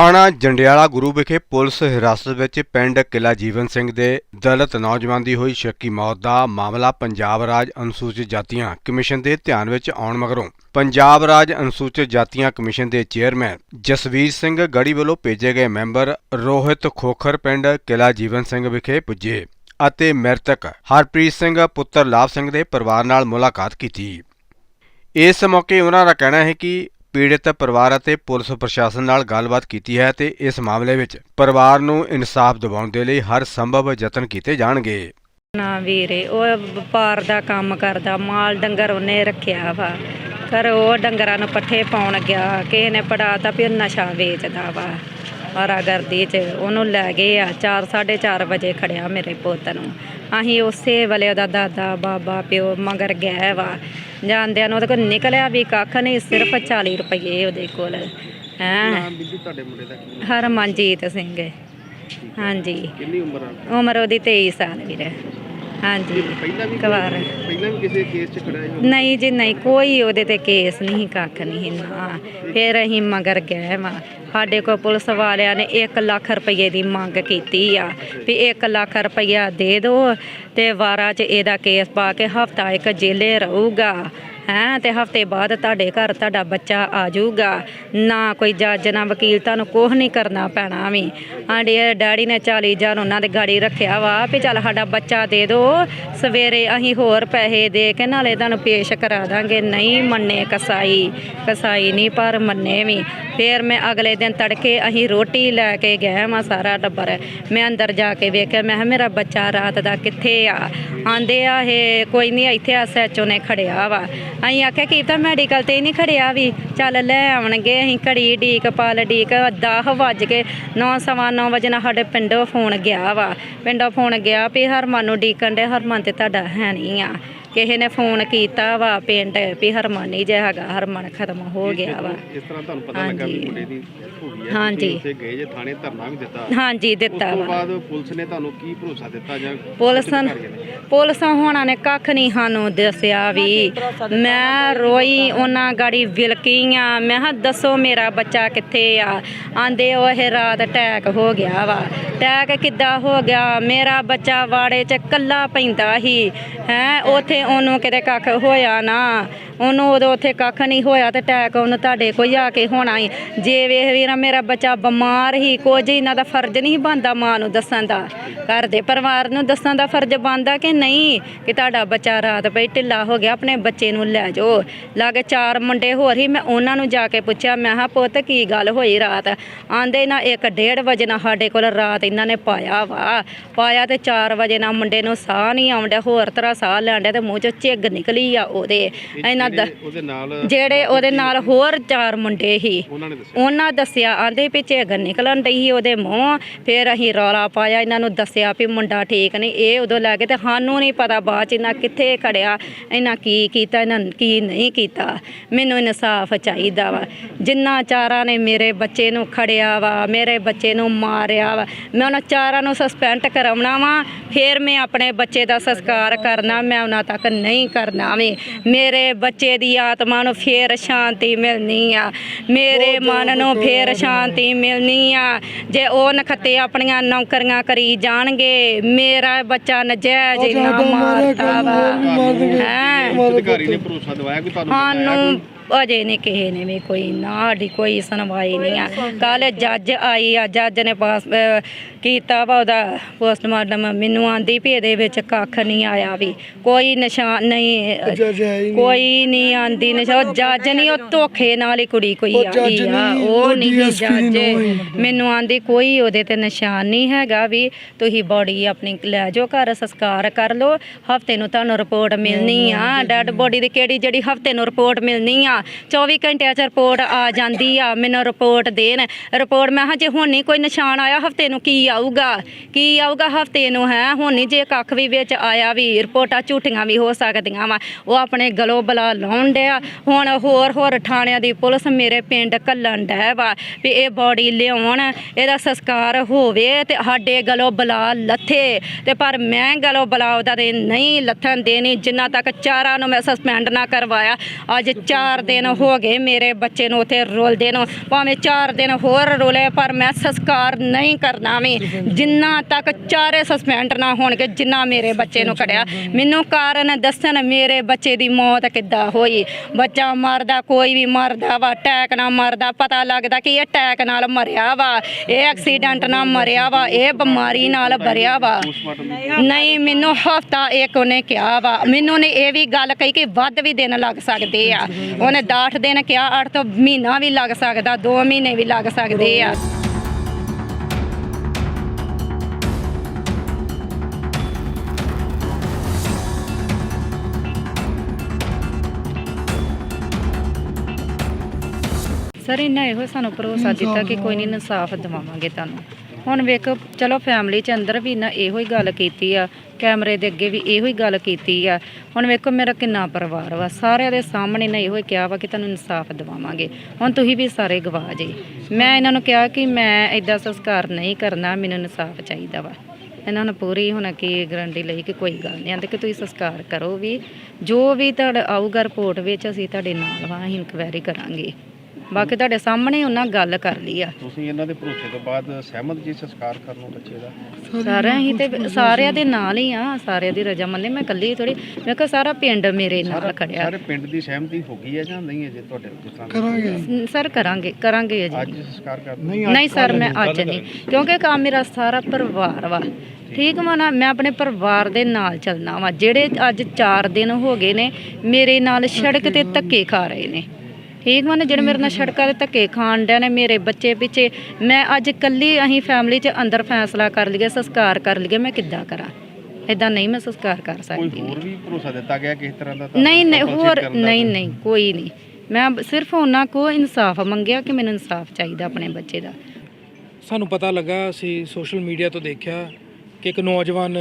ਥਾਣਾ ਜੰਡਿਆਲਾ ਗੁਰੂ ਵਿਖੇ ਪੁਲਿਸ ਹਿਰਾਸਤ ਵਿੱਚ ਪਿੰਡ ਕਿਲਾ ਜੀਵਨ ਸਿੰਘ ਦੇ ਦਲਿਤ ਨੌਜਵਾਨ ਦੀ ਹੋਈ ਸ਼ੱਕੀ ਮੌਤ ਦਾ ਮਾਮਲਾ ਪੰਜਾਬ ਰਾਜ ਅਨੁਸੂਚਿਤ ਜਾਤੀਆਂ ਕਮਿਸ਼ਨ ਦੇ ਧਿਆਨ ਵਿੱਚ ਆਉਣ ਮਗਰੋਂ ਪੰਜਾਬ ਰਾਜ ਅਨੁਸੂਚਿਤ ਜਾਤੀਆਂ ਕਮਿਸ਼ਨ ਦੇ ਚੇਅਰਮੈਨ ਜਸਵੀਰ ਸਿੰਘ ਗੜੀ ਵੱਲੋਂ ਭੇਜੇ ਗਏ ਮੈਂਬਰ ਰੋਹਿਤ ਖੋਖਰ ਪਿੰਡ ਕਿਲਾ ਜੀਵਨ ਸਿੰਘ ਵਿਖੇ ਪੁੱਜੇ ਅਤੇ ਮ੍ਰਿਤਕ ਹਰਪ੍ਰੀਤ ਸਿੰਘ ਪੁੱਤਰ ਲਾਭ ਸਿੰਘ ਦੇ ਪਰਿਵਾਰ ਨਾਲ ਮੁਲਾਕਾਤ ਕੀਤੀ। ਇਸ ਮੌਕੇ ਉਹਨਾਂ ਦਾ ਕਹਿਣਾ ਹੈ ਕਿ ਪੀੜਤ ਪਰਿਵਾਰ ਅਤੇ ਪੁਲਿਸ ਪ੍ਰਸ਼ਾਸਨ ਨਾਲ ਗੱਲਬਾਤ ਕੀਤੀ ਹੈ ਤੇ ਇਸ ਮਾਮਲੇ ਵਿੱਚ ਪਰਿਵਾਰ ਨੂੰ ਇਨਸਾਫ ਦਿਵਾਉਣ ਦੇ ਲਈ ਹਰ ਸੰਭਵ ਯਤਨ ਕੀਤੇ ਜਾਣਗੇ। ਨਾ ਵੀਰੇ, ਉਹ ਵਪਾਰ ਦਾ ਕੰਮ ਕਰਦਾ, ਮਾਲ ਡੰਗਰ ਉਹਨੇ ਰੱਖਿਆ ਵਾ। ਪਰ ਉਹ ਡੰਗਰਾਂ ਨੂੰ ਪੱਠੇ ਪਾਉਣ ਗਿਆ, ਕਿਸੇ ਨੇ ਪੜਾਤਾ ਵੀ ਉਹ ਨਸ਼ਾ ਵੇਚਦਾ ਵਾ। ਆਰਾਗਰਦੀ ਚ ਉਹਨੂੰ ਲੈ ਗਏ ਆ 4 4:30 ਵਜੇ ਖੜਿਆ ਮੇਰੇ ਪੁੱਤ ਨੂੰ। ਅਸੀਂ ਉਸੇ ਵੇਲੇ ਉਹਦਾ ਦਾਦਾ, ਬਾਬਾ, ਪਿਓ ਮਗਰ ਗਏ ਵਾ। ਜਾਂਦਿਆਂ ਨੂੰ ਉਹਦੇ ਕੋਲ ਨਿਕਲਿਆ ਵੀ ਕੱਖ ਨਹੀਂ ਸਿਰਫ 40 ਰੁਪਏ ਉਹਦੇ ਕੋਲ। ਹੈਂ? ਬੀਬੀ ਤੁਹਾਡੇ ਮੁੰਡੇ ਦਾ ਕੀ ਹਰਮਨਜੀਤ ਸਿੰਘ। ਹਾਂਜੀ। ਕਿੰਨੀ ਉਮਰ ਆ? ਉਮਰ ਉਹਦੀ 23 ਸਾਲ ਵੀਰੇ। ਹਾਂਜੀ। ਪਹਿਲਾਂ ਵੀ ਕਵਾਰ ਪਹਿਲਾਂ ਵੀ ਕਿਸੇ ਕੇਸ 'ਚ ਖੜਿਆ ਸੀ? ਨਹੀਂ ਜੀ ਨਹੀਂ ਕੋਈ ਉਹਦੇ ਤੇ ਕੇਸ ਨਹੀਂ ਕੱਖ ਨਹੀਂ ਨਾ। ਫਿਰ ਅਸੀਂ ਮਗਰ ਗਏ ਵਾ। ਸਾਡੇ ਕੋਲ ਪੁਲਿਸ ਵਾਲਿਆਂ ਨੇ 1 ਲੱਖ ਰੁਪਏ ਦੀ ਮੰਗ ਕੀਤੀ ਆ ਵੀ 1 ਲੱਖ ਰੁਪਇਆ ਦੇ ਦਿਓ ਤੇ ਵਾਰਾ 'ਚ ਇਹਦਾ ਕੇਸ ਪਾ ਕੇ ਹਫਤਾ ਇੱਕ ਜੇਲੇ ਰਹੂਗਾ। ਹੈਂ, ਤੇ ਹਫ਼ਤੇ ਬਾਅਦ ਤੁਹਾਡੇ ਘਰ ਤੁਹਾਡਾ ਬੱਚਾ ਆ ਜਾਊਗਾ। ਨਾ ਕੋਈ ਜੱਜ, ਨਾ ਵਕੀਲ, ਤੁਹਾਨੂੰ ਕੁਝ ਨਹੀਂ ਕਰਨਾ ਪੈਣਾ ਵੀ। ਆਂਡੇ ਡੈਡੀ ਨੇ 40 ਹਜ਼ਾਰ ਉਹਨਾਂ ਦੇ ਗਾੜੀ ਰੱਖਿਆ ਵਾ ਵੀ ਚੱਲ ਸਾਡਾ ਬੱਚਾ ਦੇ ਦਿਓ ਸਵੇਰੇ ਅਸੀਂ ਹੋਰ ਪੈਸੇ ਦੇ ਕੇ ਨਾਲੇ ਤੁਹਾਨੂੰ ਪੇਸ਼ ਕਰਾ ਦਾਂਗੇ। ਨਹੀਂ ਮੰਨੇ ਕਸਾਈ ਕਸਾਈ ਨਹੀਂ ਪਰ ਮੰਨੇ ਵੀ। ਫਿਰ ਮੈਂ ਅਗਲੇ ਦਿਨ ਤੜਕੇ ਅਸੀਂ ਰੋਟੀ ਲੈ ਕੇ ਗਏ ਮਾ ਸਾਰਾ ਟੱਬਰ। ਮੈਂ ਅੰਦਰ ਜਾ ਕੇ ਵੇਖਿਆ, ਮੈਂ ਕਿਹਾ ਮੇਰਾ ਬੱਚਾ ਰਾਤ ਦਾ ਕਿੱਥੇ ਆ? ਆਂਦੇ ਆ ਇਹ ਕੋਈ ਨਹੀਂ, ਇੱਥੇ ਐਸਐਚਓ ਨੇ ਖੜਿਆ ਵਾ। ਅਸੀਂ ਆਖਿਆ ਕੀ ਤਾਂ ਮੈਡੀਕਲ ਤੇ ਨਹੀਂ ਖੜਿਆ ਵੀ। ਚੱਲ ਲੈ ਆਉਣਗੇ ਅਸੀਂ ਘੜੀ ਡੀਕ ਪਲ ਡੀਕ 10 ਵੱਜ ਕੇ 9 ਸਵਾ 9 ਵਜੇ ਨਾਲ ਸਾਡੇ ਪਿੰਡੋਂ ਫੋਨ ਗਿਆ ਵਾ। ਪਿੰਡੋਂ ਫੋਨ ਗਿਆ ਵੀ ਹਰਮਨ ਨੂੰ ਡੀਕਣ ਦੇ ਹਰਮਨ ਤੇ ਤੁਹਾਡਾ ਹੈ ਨਹੀਂ ਆ। ਕਿਸੇ ਨੇ ਫੋਨ ਕੀਤਾ ਵਾ ਪਿੰਡ ਵੀ ਹਰਮਨ ਨਹੀਂ ਜੇ ਹੈਗਾ। ਹਰਮਨ ਖਤਮ ਹੋ ਗਿਆ ਵਾ। ਇਸ ਤਰ੍ਹਾਂ ਤੁਹਾਨੂੰ ਪਤਾ ਲੱਗਾ ਵੀ ਹਾਂਜੀ। ਮੁੰਡੇ ਦੀ ਹੋ ਗਈ ਹੈ। ਹਾਂਜੀ। ਤੁਸੀਂ ਉੱਥੇ ਗਏ ਜੇ ਥਾਣੇ ਧਰਨਾ ਵੀ ਦਿੱਤਾ। ਹਾਂਜੀ ਉਸ ਦਿੱਤਾ ਤੋਂ ਵਾ। ਬਾਅਦ ਪੁਲਿਸ ਨੇ ਤੁਹਾਨੂੰ ਕੀ ਭਰੋਸਾ ਦਿੱਤਾ ਜਾਂ ਪੁਲਿਸ? ਪੁਲਿਸ ਹੋਣਾ ਨੇ ਕੱਖ ਨਹੀਂ ਸਾਨੂੰ ਦੱਸਿਆ ਵੀ ਮੈਂ ਮੈਂ ਰੋਈ ਉਹਨਾਂ ਗਾੜੀ ਵਿਲਕੀ ਆ ਮੈਂ ਕਿਹਾ, ਦੱਸੋ ਮੇਰਾ ਬੱਚਾ ਕਿੱਥੇ ਆ? ਆਂਦੇ, ਉਹ ਇਹ ਰਾਤ ਅਟੈਕ ਹੋ ਗਿਆ ਵਾ। ਅਟੈਕ ਕਿੱਦਾਂ ਹੋ ਗਿਆ? ਮੇਰਾ ਬੱਚਾ ਵਾੜੇ 'ਚ ਕੱਲਾ ਪੈਂਦਾ ਸੀ। ਹੈ, ਉਥੇ ਉਹਨੂੰ ਕਿਤੇ ਕੱਖ ਹੋਇਆ ਨਾ। ਉਹਨੂੰ ਉਦੋਂ ਉੱਥੇ ਕੱਖ ਨਹੀਂ ਹੋਇਆ ਤੇ ਅਟੈਕ ਉਹਨੂੰ ਤੁਹਾਡੇ ਕੋਈ ਆ ਕੇ ਹੋਣਾ ਹੀ ਜੇ ਵੇਖ ਵੀਰਾ, ਮੇਰਾ ਬੱਚਾ ਬਿਮਾਰ ਹੀ, ਕੁਝ ਇਹਨਾਂ ਦਾ ਫਰਜ਼ ਨਹੀਂ ਬਣਦਾ ਮਾਂ ਨੂੰ ਦੱਸਣ ਦਾ। ਘਰ ਦੇ ਪਰਿਵਾਰ ਨੂੰ ਦੱਸਣ ਦਾ ਫਰਜ਼ ਬਣਦਾ ਕਿ ਨਹੀਂ, ਕਿ ਤੁਹਾਡਾ ਬੱਚਾ ਰਾਤ ਪਈ ਢਿੱਲਾ ਹੋ ਗਿਆ, ਆਪਣੇ ਬੱਚੇ ਨੂੰ ਲੈ ਜਾਓ। ਲਾਗੇ ਚਾਰ ਮੁੰਡੇ ਹੋਰ ਹੀ, ਮੈਂ ਉਹਨਾਂ ਨੂੰ ਜਾ ਕੇ ਪੁੱਛਿਆ, ਮੈਂ ਕਿਹਾ, ਪੁੱਤ, ਕੀ ਗੱਲ ਹੋਈ ਰਾਤ? ਆਂਦੇ ਨਾ 1:30 ਵਜੇ ਨਾ ਸਾਡੇ ਕੋਲ ਰਾਤ ਇਹਨਾਂ ਨੇ ਪਾਇਆ ਵਾ। ਪਾਇਆ ਤੇ 4 ਵਜੇ ਨਾ ਮੁੰਡੇ ਨੂੰ ਸਾਹ ਨਹੀਂ ਆਉਂਦਾ, ਹੋਰ ਤਰ੍ਹਾਂ ਸਾਹ ਲੈਣ ਡਿਆ ਤੇ ਮੂੰਹ ਚੋਂ ਝਿੱਗ ਨਿਕਲੀ ਆ ਉਹਦੇ। ਇਹਨਾਂ ਦਾ ਜਿਹੜੇ ਉਹਦੇ ਨਾਲ ਜਿਹੜੇ ਉਹਦੇ ਨਾਲ ਹੋਰ ਚਾਰ ਮੁੰਡੇ ਸੀ। ਉਹਨਾਂ ਦੱਸਿਆ। ਆਂਦੇ ਵੀ ਝਿੱਗ ਨਿਕਲਣ ਡਈ ਸੀ ਉਹਦੇ ਮੂੰਹ ਫਿਰ ਅਸੀਂ ਰੌਲਾ ਪਾਇਆ ਇਹਨਾਂ ਨੂੰ ਦੱਸਿਆ ਵੀ ਮੁੰਡਾ ਠੀਕ ਨਹੀਂ ਇਹ ਉਦੋਂ ਲੈ ਕੇ ਤੇ ਸਾਨੂੰ ਨਹੀਂ ਪਤਾ ਬਾਅਦ ਚ ਇਹਨਾਂ ਕਿੱਥੇ ਖੜਿਆ ਇਹਨਾਂ ਕੀ ਕੀਤਾ ਇਹਨਾਂ ਕੀ ਨਹੀਂ ਕੀਤਾ। ਮੈਨੂੰ ਇਨਸਾਫ ਚਾਹੀਦਾ ਵਾ। ਜਿੰਨਾ ਚਾਰਾਂ ਨੇ ਮੇਰੇ ਬੱਚੇ ਨੂੰ ਖੜਿਆ ਵਾ ਮੇਰੇ ਬੱਚੇ ਨੂੰ ਮਾਰਿਆ ਵਾ ਮੈਂ ਉਹਨਾਂ ਚਾਰਾਂ ਨੂੰ ਸਸਪੈਂਡ ਕਰਾਉਣਾ ਵਾ ਫਿਰ ਮੈਂ ਆਪਣੇ ਬੱਚੇ ਦਾ ਸੰਸਕਾਰ ਕਰਨਾ ਮੈਂ ਉਹਨਾਂ ਤੱਕ ਨਹੀਂ ਕਰਨਾ ਵੀ। ਮੇਰੇ ਬੱਚੇ ਦੀ ਆਤਮਾ ਨੂੰ ਫੇਰ ਸ਼ਾਂਤੀ ਮਿਲਣੀ ਆ। ਮੇਰੇ ਮਨ ਨੂੰ ਫੇਰ ਸ਼ਾਂਤੀ ਮਿਲਣੀ ਆ। ਜੇ ਉਹ ਨਖੱਤੇ ਆਪਣੀਆਂ ਨੌਕਰੀਆਂ ਕਰੀ ਜਾਣਗੇ ਮੇਰਾ ਬੱਚਾ ਨਜਾਇਜ਼ ਇੰਨਾ ਮਾਰਦਾ ਵਾ। ਹੈਂ? ਅਧਿਕਾਰੀ ਨੇ ਭਰੋਸਾ ਦਿਵਾਇਆ ਕਿ ਤੁਹਾਨੂੰ ਸਾਨੂੰ ਅਜੇ ਨਹੀਂ ਕਿਸੇ ਨੇ ਵੀ ਕੋਈ ਨਾ ਸਾਡੀ ਕੋਈ ਸੁਣਵਾਈ ਨਹੀਂ ਆ। ਕੱਲ ਜੱਜ ਆਈ ਆ ਜੱਜ ਨੇ ਪਾਸ ਅਹ, ਕੀਤਾ ਵਾ ਉਹਦਾ ਪੋਸਟਮਾਰਟਮ। ਮੈਨੂੰ ਆਂਦੀ ਵੀ ਇਹਦੇ ਵਿੱਚ ਕੱਖ ਨਹੀਂ ਆਇਆ ਵੀ। ਕੋਈ ਨਿਸ਼ਾਨ ਨਹੀਂ ਕੋਈ ਨਹੀਂ ਆਂਦੀ ਨਿਸ਼ਾਨ। ਜੱਜ ਨਹੀਂ ਉਹ ਧੋਖੇ ਨਾਲ ਹੀ ਕੁੜੀ ਕੋਈ ਆਈ ਆ। ਉਹ ਨਹੀਂ ਜੱਜ। ਮੈਨੂੰ ਆਂਦੀ ਕੋਈ ਉਹਦੇ ਤੇ ਨਿਸ਼ਾਨ ਨਹੀਂ ਹੈਗਾ ਵੀ ਤੁਸੀਂ ਬੋਡੀ ਆਪਣੀ ਲੈ ਜਾਓ ਘਰ ਸੰਸਕਾਰ ਕਰ ਲਓ। ਹਫ਼ਤੇ ਨੂੰ ਤੁਹਾਨੂੰ ਰਿਪੋਰਟ ਮਿਲਣੀ ਆ। ਡੈਡ ਬੋਡੀ ਦੀ ਕਿਹੜੀ ਜਿਹੜੀ ਹਫ਼ਤੇ ਨੂੰ ਰਿਪੋਰਟ ਮਿਲਣੀ ਆ? 24 ਘੰਟਿਆਂ ਚ ਰਿਪੋਰਟ ਆ ਜਾਂਦੀ ਆ, ਮੈਨੂੰ ਰਿਪੋਰਟ ਦੇਣ। ਰਿਪੋਰਟ ਮੈਂ ਕਿਹਾ, ਜੇ ਹੁਣ ਨਹੀਂ ਕੋਈ ਨਿਸ਼ਾਨ ਆਇਆ, ਹਫ਼ਤੇ ਨੂੰ ਕੀ ਆਊਗਾ? ਕੀ ਆਊਗਾ ਹਫ਼ਤੇ ਨੂੰ, ਹੈ? ਹੁਣ ਨਹੀਂ ਜੇ ਕੱਖ ਵੀ ਵਿੱਚ ਆਇਆ ਵੀ, ਰਿਪੋਰਟਾਂ ਝੂਠੀਆਂ ਵੀ ਹੋ ਸਕਦੀਆਂ ਵਾ। ਉਹ ਆਪਣੇ ਗਲੋ ਬਲਾ ਲਾਉਣ ਡਿਆ। ਹੁਣ ਹੋਰ ਹੋਰ ਥਾਣਿਆਂ ਦੀ ਪੁਲਿਸ ਮੇਰੇ ਪਿੰਡ ਕੱਲਣ ਡੈ ਵਾ ਵੀ ਇਹ ਬੋਡੀ ਲਿਆਉਣ, ਇਹਦਾ ਸੰਸਕਾਰ ਹੋਵੇ ਤੇ ਸਾਡੇ ਗਲੋ ਬਲਾ ਲੱਥੇ। ਤੇ ਪਰ ਮੈਂ ਗਲੋ ਬਲਾ ਉਹਦਾ ਦੇ ਨਹੀਂ ਲੱਥਣ ਦੇਣੀ, ਜਿੰਨਾ ਤੱਕ ਚਾਰਾਂ ਨੂੰ ਮੈਂ ਸਸਪੈਂਡ ਨਾ ਕਰਵਾਇਆ, ਅੱਜ ਚਾਰ ਦਿਨ ਹੋ ਗਏ ਮੇਰੇ ਬੱਚੇ ਨੂੰ ਉੱਥੇ ਰੋਲਦੇ ਨੂੰ, ਭਾਵੇਂ 4 ਦਿਨ ਹੋਰ ਰੋਲੇ, ਪਰ ਮੈਂ ਸੰਸਕਾਰ ਨਹੀਂ ਕਰਨਾ ਵੀ। ਜਿੰਨਾ ਤੱਕ ਚਾਰੇ ਸਸਪੈਂਡ ਨਾ ਹੋਣਗੇ, ਜਿੰਨਾ ਮੇਰੇ ਬੱਚੇ ਨੂੰ ਕੜਿਆ ਮੈਨੂੰ ਕਾਰਨ ਦੱਸਣ ਮੇਰੇ ਬੱਚੇ ਦੀ ਮੌਤ ਕਿੱਦਾਂ ਹੋਈ? ਬੱਚਾ ਮਰਦਾ, ਕੋਈ ਵੀ ਮਰਦਾ ਵਾ ਅਟੈਕ ਨਾਲ ਮਰਦਾ, ਪਤਾ ਲੱਗਦਾ ਕਿ ਇਹ ਅਟੈਕ ਨਾਲ ਮਰਿਆ ਵਾ। ਇਹ ਐਕਸੀਡੈਂਟ ਨਾਲ ਮਰਿਆ ਵਾ, ਇਹ ਬਿਮਾਰੀ ਨਾਲ ਭਰਿਆ ਵਾ। ਨਹੀਂ, ਮੈਨੂੰ ਹਫਤਾ ਇੱਕ ਉਹਨੇ ਕਿਹਾ ਵਾ। ਮੈਨੂੰ ਨੇ ਇਹ ਵੀ ਗੱਲ ਕਹੀ ਕਿ ਵੱਧ ਵੀ ਦਿਨ ਲੱਗ ਸਕਦੇ ਆ। ਉਹਨੇ 10 ਦਿਨ ਕਿਹਾ 8 ਤੋਂ ਮਹੀਨਾ ਵੀ ਲੱਗ ਸਕਦਾ 2 ਮਹੀਨੇ ਵੀ ਲੱਗ ਸਕਦੇ ਆ। ਸਰ ਇਹਨਾਂ ਇਹੋ ਸਾਨੂੰ ਭਰੋਸਾ ਦਿੱਤਾ ਕਿ ਕੋਈ ਨਹੀਂ, ਇਨਸਾਫ ਦਿਵਾਵਾਂਗੇ ਤੁਹਾਨੂੰ। ਹੁਣ ਵੇਖੋ, ਚਲੋ ਫੈਮਿਲੀ ਚ ਅੰਦਰ ਵੀ ਨਾ ਇਹੋ ਹੀ ਗੱਲ ਕੀਤੀ ਆ, ਕੈਮਰੇ ਦੇ ਅੱਗੇ ਵੀ ਇਹੋ ਹੀ ਗੱਲ ਕੀਤੀ ਆ। ਹੁਣ ਵੇਖੋ ਮੇਰਾ ਕਿੰਨਾ ਪਰਿਵਾਰ ਵਾ, ਸਾਰਿਆਂ ਦੇ ਸਾਹਮਣੇ ਨਾ ਇਹੋ ਹੀ ਕਿਹਾ ਵਾ ਕਿ ਤੁਹਾਨੂੰ ਇਨਸਾਫ ਦਿਵਾਵਾਂਗੇ। ਹੁਣ ਤੁਸੀਂ ਵੀ ਸਾਰੇ ਗਵਾਹ ਜੀ। ਮੈਂ ਇਹਨਾਂ ਨੂੰ ਕਿਹਾ ਕਿ ਮੈਂ ਇਦਾਂ ਸੰਸਕਾਰ ਨਹੀਂ ਕਰਨਾ, ਮੈਨੂੰ ਇਨਸਾਫ ਚਾਹੀਦਾ ਵਾ। ਇਹਨਾਂ ਨੂੰ ਪੂਰੀ ਹੁਣ ਕੀ ਗਰੰਟੀ ਲਈ ਕਿ ਕੋਈ ਗੱਲ ਨਹੀਂ, ਆਂਦੇ ਕਿ ਤੁਸੀਂ ਸੰਸਕਾਰ ਕਰੋ ਵੀ। ਜੋ ਵੀ ਤੁਹਾਡਾ ਆਊਗਾ ਰਿਪੋਰਟ ਵਿੱਚ ਅਸੀਂ ਤੁਹਾਡੇ ਨਾਲ ਵਾ, ਅਸੀਂ ਇਨਕੁਆਇਰੀ ਕਰਾਂਗੇ। ਬਾਕੀ ਤੁਹਾਡੇ ਸਾਹਮਣੇ ਉਹਨਾਂ ਗੱਲ ਕਰ ਲਈ ਆ। ਤੁਸੀਂ ਇਹਨਾਂ ਦੇ ਭਰੋਸੇ ਤੋਂ ਬਾਅਦ ਸਹਿਮਤ ਜੀ ਸੰਸਕਾਰ ਕਰਨ ਨੂੰ ਬੱਚੇ ਦਾ? ਸਾਰਿਆਂ ਹੀ ਤੇ ਸਾਰਿਆਂ ਦੇ ਨਾਲ ਹੀ ਆ ਸਾਰਿਆਂ ਦੀ ਰਜਾਮੰਦੀ ਮੈਂ ਇਕੱਲੀ ਥੋੜੀ ਮੈਂ ਕਿਹਾ ਸਾਰਾ ਪਿੰਡ ਮੇਰੇ ਨਾਲ ਖੜਿਆ। ਸਾਰੇ ਪਿੰਡ ਦੀ ਸਹਿਮਤੀ ਹੋ ਗਈ ਹੈ ਜਾਂ ਨਹੀਂ ਅਜੇ ਤੁਹਾਡੇ ਜਿਸ ਤਰ੍ਹਾਂ ਸਰ ਕਰਾਂਗੇ ਕਰਾਂਗੇ ਅੱਜ ਜੀ ਸੰਸਕਾਰ ਕਰ ਨਹੀਂ ਸਰ ਮੈਂ ਅੱਜ ਨਹੀਂ। ਕਿਉਂਕਿ ਕੰਮ ਮੇਰਾ ਸਾਰਾ ਪਰਿਵਾਰ ਵਾ। ਠੀਕ। ਵਾ ਨਾ ਮੈਂ ਆਪਣੇ ਪਰਿਵਾਰ ਦੇ ਨਾਲ ਚੱਲਣਾ ਵਾ। ਜਿਹੜੇ ਅੱਜ 4 ਦਿਨ ਹੋ ਗਏ ਨੇ ਮੇਰੇ ਨਾਲ ਸੜਕ ਤੇ ਧੱਕੇ ਖਾ ਰਹੇ ਨੇ। ਠੀਕ ਵਾ ਨਾ ਜਿਹੜੇ ਮੇਰੇ ਨਾਲ ਸੜਕਾਂ ਤੇ ਧੱਕੇ ਖਾਣ ਡਿਆ ਨੇ ਮੇਰੇ ਬੱਚੇ ਪਿੱਛੇ ਮੈਂ ਅੱਜ ਇਕੱਲੀ ਅਸੀਂ ਫੈਮਿਲੀ 'ਚ ਅੰਦਰ ਫੈਸਲਾ ਕਰ ਲਈਏ ਸੰਸਕਾਰ ਕਰ ਲਈਏ ਮੈਂ ਕਿੱਦਾਂ ਕਰਾਂ? ਇਦਾਂ ਨਹੀਂ ਮੈਂ ਸੰਸਕਾਰ ਕਰ ਕੋਈ ਸਕਦੀ ਹੋਰ ਵੀ ਭਰੋਸਾ ਦਿੱਤਾ ਗਿਆ ਕਿਸੇ ਤਰ੍ਹਾਂ ਦਾ ਨਹੀਂ ਨਹੀਂ ਹੋਰ ਦਾ? ਨਹੀਂ ਨਹੀਂ ਕੋਈ ਨਹੀਂ। ਮੈਂ ਸਿਰਫ ਉਹਨਾਂ ਕੋ ਇਨਸਾਫ ਮੰਗਿਆ ਕਿ ਮੈਨੂੰ ਇਨਸਾਫ ਚਾਹੀਦਾ ਆਪਣੇ ਬੱਚੇ ਦਾ। ਸਾਨੂੰ ਪਤਾ ਲੱਗਾ ਅਸੀਂ ਸੋਸ਼ਲ ਮੀਡੀਆ ਤੋਂ ਦੇਖਿਆ ਕਿ ਇੱਕ ਨੌਜਵਾਨ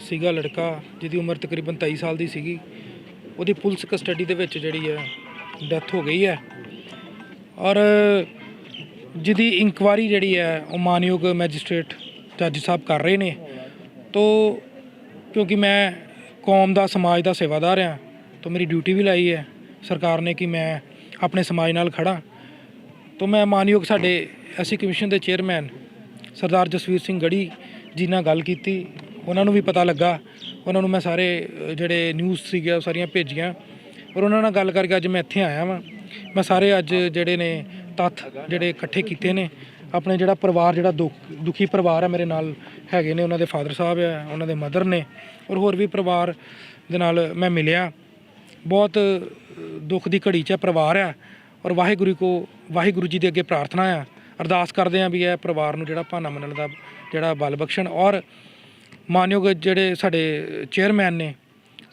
ਸੀਗਾ ਲੜਕਾ ਜਿਹਦੀ ਉਮਰ ਤਕਰੀਬਨ 23 ਸਾਲ ਦੀ ਸੀਗੀ। ਉਹਦੀ ਪੁਲਿਸ ਕਸਟਡੀ ਦੇ ਵਿੱਚ ਜਿਹੜੀ ਹੈ ਡੈਥ ਹੋ ਗਈ ਹੈ। ਔਰ ਜਿਹਦੀ ਇਨਕੁਆਰੀ ਜਿਹੜੀ ਹੈ, ਉਹ ਮਾਨਯੋਗ ਮੈਜਿਸਟ੍ਰੇਟ ਜੱਜ ਸਾਹਿਬ ਕਰ ਰਹੇ ਨੇ। ਤੋ ਕਿਉਂਕਿ ਮੈਂ ਕੌਮ ਦਾ, ਸਮਾਜ ਦਾ ਸੇਵਾਦਾਰ ਹਾਂ, ਤਾਂ ਮੇਰੀ ਡਿਊਟੀ ਵੀ ਲਾਈ ਹੈ। ਸਰਕਾਰ ਨੇ ਕਿ ਮੈਂ ਆਪਣੇ ਸਮਾਜ ਨਾਲ ਖੜਾ ਤੋਂ ਮੈਂ ਮਾਨਯੋਗ ਸਾਡੇ ਐਸੀ ਕਮਿਸ਼ਨ ਦੇ ਚੇਅਰਮੈਨ ਸਰਦਾਰ ਜਸਵੀਰ ਸਿੰਘ ਗੜੀ ਜੀ ਨਾਲ ਗੱਲ ਕੀਤੀ। ਉਹਨਾਂ ਨੂੰ ਵੀ ਪਤਾ ਲੱਗਾ। ਉਹਨਾਂ ਨੂੰ ਮੈਂ ਸਾਰੇ ਜਿਹੜੇ ਨਿਊਜ਼ ਸੀਗੇ, ਉਹ ਸਾਰੀਆਂ ਭੇਜੀਆਂ। ਔਰ ਉਹਨਾਂ ਨਾਲ ਗੱਲ ਕਰਕੇ ਅੱਜ ਮੈਂ ਇੱਥੇ ਆਇਆ ਵਾਂ। ਮੈਂ ਸਾਰੇ ਅੱਜ ਜਿਹੜੇ ਨੇ ਤੱਥ ਜਿਹੜੇ ਇਕੱਠੇ ਕੀਤੇ ਨੇ, ਆਪਣੇ ਜਿਹੜਾ ਪਰਿਵਾਰ, ਜਿਹੜਾ ਦੁੱਖ, ਦੁਖੀ ਪਰਿਵਾਰ ਹੈ ਮੇਰੇ ਨਾਲ ਹੈਗੇ ਨੇ, ਉਹਨਾਂ ਦੇ ਫਾਦਰ ਸਾਹਿਬ ਆ, ਉਹਨਾਂ ਦੇ ਮਦਰ ਨੇ ਔਰ ਹੋਰ ਵੀ ਪਰਿਵਾਰ ਦੇ ਨਾਲ ਮੈਂ ਮਿਲਿਆ। ਬਹੁਤ ਦੁੱਖ ਦੀ ਘੜੀ 'ਚ ਇਹ ਪਰਿਵਾਰ ਆ ਔਰ ਵਾਹਿਗੁਰੂ ਕੋ, ਵਾਹਿਗੁਰੂ ਜੀ ਦੇ ਅੱਗੇ ਪ੍ਰਾਰਥਨਾ ਆ। ਅਰਦਾਸ ਕਰਦੇ ਆ ਵੀ ਇਹ ਪਰਿਵਾਰ ਨੂੰ ਜਿਹੜਾ ਭਾਨਾ ਮੰਨਣ ਦਾ ਜਿਹੜਾ ਬਲ ਬਖਸ਼ਣ ਔਰ ਮਾਨਯੋਗ ਜਿਹੜੇ ਸਾਡੇ ਚੇਅਰਮੈਨ ਨੇ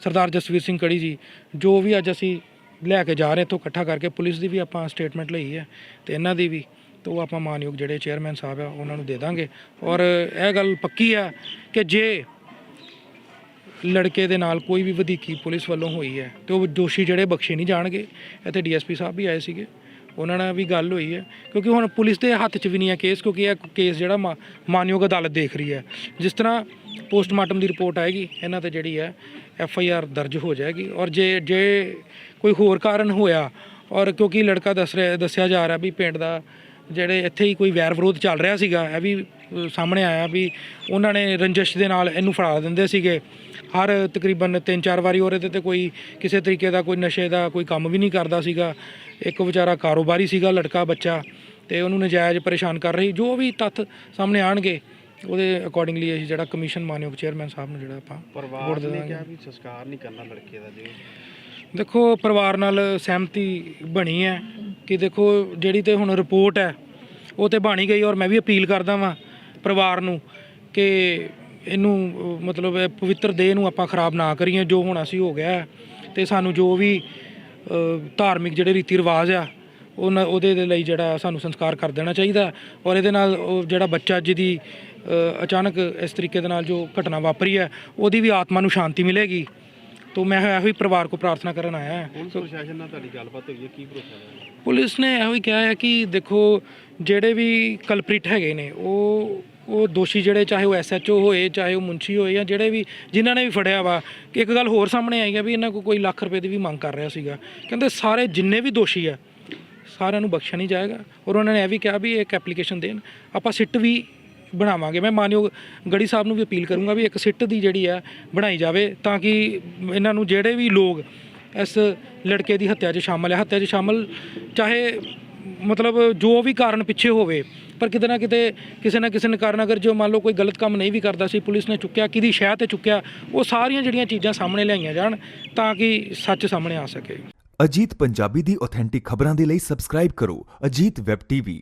ਸਰਦਾਰ ਜਸਵੀਰ ਸਿੰਘ ਕੜੀ ਜੀ, ਜੋ ਵੀ ਅੱਜ ਅਸੀਂ ਲੈ ਕੇ ਜਾ ਰਹੇ ਇੱਥੋਂ ਇਕੱਠਾ ਕਰਕੇ ਪੁਲਿਸ ਦੀ ਵੀ ਆਪਾਂ ਸਟੇਟਮੈਂਟ ਲਈ ਹੈ ਤੇ ਇਹਨਾਂ ਦੀ ਵੀ, ਤੇ ਉਹ ਆਪਾਂ ਮਾਨਯੋਗ ਜਿਹੜੇ ਚੇਅਰਮੈਨ ਸਾਹਿਬ ਆ, ਉਹਨਾਂ ਨੂੰ ਦੇ ਦਾਂਗੇ। ਔਰ ਇਹ ਗੱਲ ਪੱਕੀ ਆ ਕਿ ਜੇ ਲੜਕੇ ਦੇ ਨਾਲ ਕੋਈ ਵੀ ਵਧੀਕੀ ਪੁਲਿਸ ਵੱਲੋਂ ਹੋਈ ਹੈ, ਤੇ ਉਹ ਦੋਸ਼ੀ ਜਿਹੜੇ ਬਖਸ਼ੇ ਨਹੀਂ ਜਾਣਗੇ, ਇੱਥੇ ਡੀਐਸਪੀ ਸਾਹਿਬ ਵੀ ਆਏ ਸੀਗੇ। ਉਹਨਾਂ ਨਾਲ ਵੀ ਗੱਲ ਹੋਈ ਹੈ, ਕਿਉਂਕਿ ਹੁਣ ਪੁਲਿਸ ਦੇ ਹੱਥ 'ਚ ਵੀ ਨਹੀਂ ਹੈ ਕੇਸ ਕਿਉਂਕਿ ਇਹ ਕੇਸ ਜਿਹੜਾ ਮਾ- ਮਾਨਯੋਗ ਅਦਾਲਤ ਦੇਖ ਰਹੀ ਹੈ। ਜਿਸ ਤਰ੍ਹਾਂ ਪੋਸਟਮਾਰਟਮ ਦੀ ਰਿਪੋਰਟ ਆਏਗੀ, ਇਹਨਾਂ ਤੇ ਜਿਹੜੀ ਹੈ ਐਫ ਆਈ ਆਰ ਦਰਜ ਹੋ ਜਾਏਗੀ। ਔਰ ਜੇ ਜੇ ਕੋਈ ਹੋਰ ਕਾਰਨ ਹੋਇਆ, ਔਰ ਕਿਉਂਕਿ ਲੜਕਾ ਦੱਸ ਰਿਹਾ, ਦੱਸਿਆ ਜਾ ਰਿਹਾ ਵੀ ਪਿੰਡ ਦਾ ਜਿਹੜੇ ਇੱਥੇ ਹੀ ਕੋਈ ਵੈਰ ਵਿਰੋਧ ਚੱਲ ਰਿਹਾ ਸੀਗਾ, ਇਹ ਵੀ ਸਾਹਮਣੇ ਆਇਆ ਵੀ ਉਹਨਾਂ ਨੇ ਰੰਜਿਸ਼ ਦੇ ਨਾਲ ਇਹਨੂੰ ਫੜਾ ਦਿੰਦੇ ਸੀਗੇ। ਹਰ ਤਕਰੀਬਨ 3-4 ਵਾਰੀ ਉਹਦੇ ਤੇ ਕੋਈ ਕਿਸੇ ਤਰੀਕੇ ਦਾ ਕੋਈ ਨਸ਼ੇ ਦਾ ਕੋਈ ਕੰਮ ਵੀ ਨਹੀਂ ਕਰਦਾ ਸੀਗਾ। ਇੱਕ ਵਿਚਾਰਾ ਕਾਰੋਬਾਰੀ ਸੀਗਾ ਲੜਕਾ, ਬੱਚਾ, ਤੇ ਉਹਨੂੰ ਨਜਾਇਜ਼ ਪਰੇਸ਼ਾਨ ਕਰ ਰਹੀ। ਜੋ ਵੀ ਤੱਥ ਸਾਹਮਣੇ ਆਣਗੇ ਉਹਦੇ ਅਕੋਰਡਿੰਗਲੀ ਅਸੀਂ ਜਿਹੜਾ ਕਮਿਸ਼ਨ ਮਾਨਯੋਗ ਚੇਅਰਮੈਨ ਸਾਹਿਬ ਨੂੰ ਜਿਹੜਾ ਆਪਾਂ ਪਰਿਵਾਰ ਦੇ ਨੇ ਕਿਹਾ ਵੀ ਸੰਸਕਾਰ ਨਹੀਂ ਕਰਨਾ ਲੜਕੇ ਦਾ ਜੀ। ਦੇਖੋ ਪਰਿਵਾਰ ਨਾਲ ਸਹਿਮਤੀ ਬਣੀ ਹੈ ਕਿ ਦੇਖੋ ਜਿਹੜੀ ਤੇ ਹੁਣ ਰਿਪੋਰਟ ਹੈ ਉਹ ਤੇ ਬਣ ਗਈ ਔਰ ਮੈਂ ਵੀ ਅਪੀਲ ਕਰਦਾ ਵਾਂ ਪਰਿਵਾਰ ਨੂੰ ਕਿ ਇਹਨੂੰ ਮਤਲਬ ਪਵਿੱਤਰ ਦੇਹ ਨੂੰ ਆਪਾਂ ਖਰਾਬ ਨਾ ਕਰੀਏ ਜੋ ਹੁਣ ਅਸੀਂ ਹੋ ਗਿਆ ਤੇ ਸਾਨੂੰ ਜੋ ਵੀ ਧਾਰਮਿਕ ਜਿਹੜੇ ਰੀਤੀ ਰਿਵਾਜ ਆ ਉਹਨਾਂ ਉਹਦੇ ਲਈ ਜਿਹੜਾ ਸਾਨੂੰ ਸੰਸਕਾਰ ਕਰ ਦੇਣਾ ਚਾਹੀਦਾ ਔਰ ਇਹਦੇ ਨਾਲ ਉਹ ਜਿਹੜਾ ਬੱਚਾ ਜਿਹਦੀ ਅਚਾਨਕ ਇਸ ਤਰੀਕੇ ਦੇ ਨਾਲ ਜੋ ਘਟਨਾ ਵਾਪਰੀ ਹੈ ਉਹਦੀ ਵੀ ਆਤਮਾ ਨੂੰ ਸ਼ਾਂਤੀ ਮਿਲੇਗੀ। ਤੋ ਮੈਂ ਇਹੋ ਹੀ ਪਰਿਵਾਰ ਕੋ ਪ੍ਰਾਰਥਨਾ ਕਰਨ ਆਇਆ ਹਾਂ। ਪੁਲਿਸ ਪ੍ਰਸ਼ਾਸਨ ਨਾਲ ਤੁਹਾਡੀ ਗੱਲਬਾਤ ਹੋਈ ਹੈ ਕੀ ਭਰੋਸਾ ਹੈ? ਪੁਲਿਸ ਨੇ ਇਹੋ ਹੀ ਕਿਹਾ ਹੈ ਕਿ ਦੇਖੋ ਜਿਹੜੇ ਵੀ ਕਲਪ੍ਰਿਟ ਹੈਗੇ ਨੇ ਉਹ ਉਹ ਦੋਸ਼ੀ ਜਿਹੜੇ ਚਾਹੇ ਉਹ ਐਸਐਚਓ ਹੋਏ ਚਾਹੇ ਉਹ ਮੁੰਸ਼ੀ ਹੋਏ ਜਾਂ ਜਿਹੜੇ ਵੀ ਜਿਨ੍ਹਾਂ ਨੇ ਵੀ ਫੜਿਆ ਵਾ ਕਿ ਇੱਕ ਗੱਲ ਹੋਰ ਸਾਹਮਣੇ ਆਈ ਹੈ ਵੀ ਇਹਨਾਂ ਕੋਲ ਕੋਈ ਲੱਖ ਰੁਪਏ ਦੀ ਵੀ ਮੰਗ ਕਰ ਰਿਹਾ ਸੀਗਾ। ਕਹਿੰਦੇ ਸਾਰੇ ਜਿੰਨੇ ਵੀ ਦੋਸ਼ੀ ਆ ਸਾਰਿਆਂ ਨੂੰ ਬਖਸ਼ਿਆ ਨਹੀਂ ਜਾਏਗਾ। ਔਰ ਉਹਨਾਂ ਨੇ ਇਹ ਵੀ ਕਿਹਾ ਵੀ ਇੱਕ ਐਪਲੀਕੇਸ਼ਨ ਦੇਣ। ਆਪਾਂ ਸਿੱਟ ਵੀ ਬਣਾਵਾਂਗੇ। ਮੈਂ ਮਾਨਯੋਗ ਗੜੀ ਸਾਹਿਬ ਨੂੰ ਵੀ ਅਪੀਲ ਕਰੂੰਗਾ ਵੀ ਇੱਕ ਸਿੱਟ ਦੀ ਜਿਹੜੀ ਹੈ ਬਣਾਈ ਜਾਵੇ ਤਾਂ ਕਿ ਇਹਨਾਂ ਨੂੰ ਜਿਹੜੇ ਵੀ ਲੋਕ ਇਸ ਲੜਕੇ ਦੀ ਹੱਤਿਆ 'ਚ ਸ਼ਾਮਲ ਹੈ ਹੱਤਿਆ 'ਚ ਸ਼ਾਮਲ ਚਾਹੇ ਮਤਲਬ ਜੋ ਵੀ ਕਾਰਨ ਪਿੱਛੇ ਹੋਵੇ, ਪਰ ਕਿਤੇ ਨਾ ਕਿਤੇ ਕਿਸੇ ਨਾ ਕਿਸੇ ਕਾਰਨ ਅਗਰ ਜੋ ਮੰਨ ਲਓ ਕੋਈ ਗਲਤ ਕੰਮ ਨਹੀਂ ਵੀ ਕਰਦਾ ਸੀ, ਪੁਲਿਸ ਨੇ ਚੁੱਕਿਆ, ਕਿਹਦੀ ਸ਼ਹਿ ਤੇ ਚੁੱਕਿਆ, ਉਹ ਸਾਰੀਆਂ ਜਿਹੜੀਆਂ ਚੀਜ਼ਾਂ ਸਾਹਮਣੇ ਲਿਆਈਆਂ ਜਾਣ ਤਾਂ ਕਿ ਸੱਚ ਸਾਹਮਣੇ ਆ ਸਕੇ। ਅਜੀਤ ਪੰਜਾਬੀ ਦੀ ਆਥੈਂਟਿਕ ਖਬਰਾਂ ਦੇ ਲਈ ਸਬਸਕ੍ਰਾਈਬ ਕਰੋ ਅਜੀਤ ਵੈਬ ਟੀਵੀ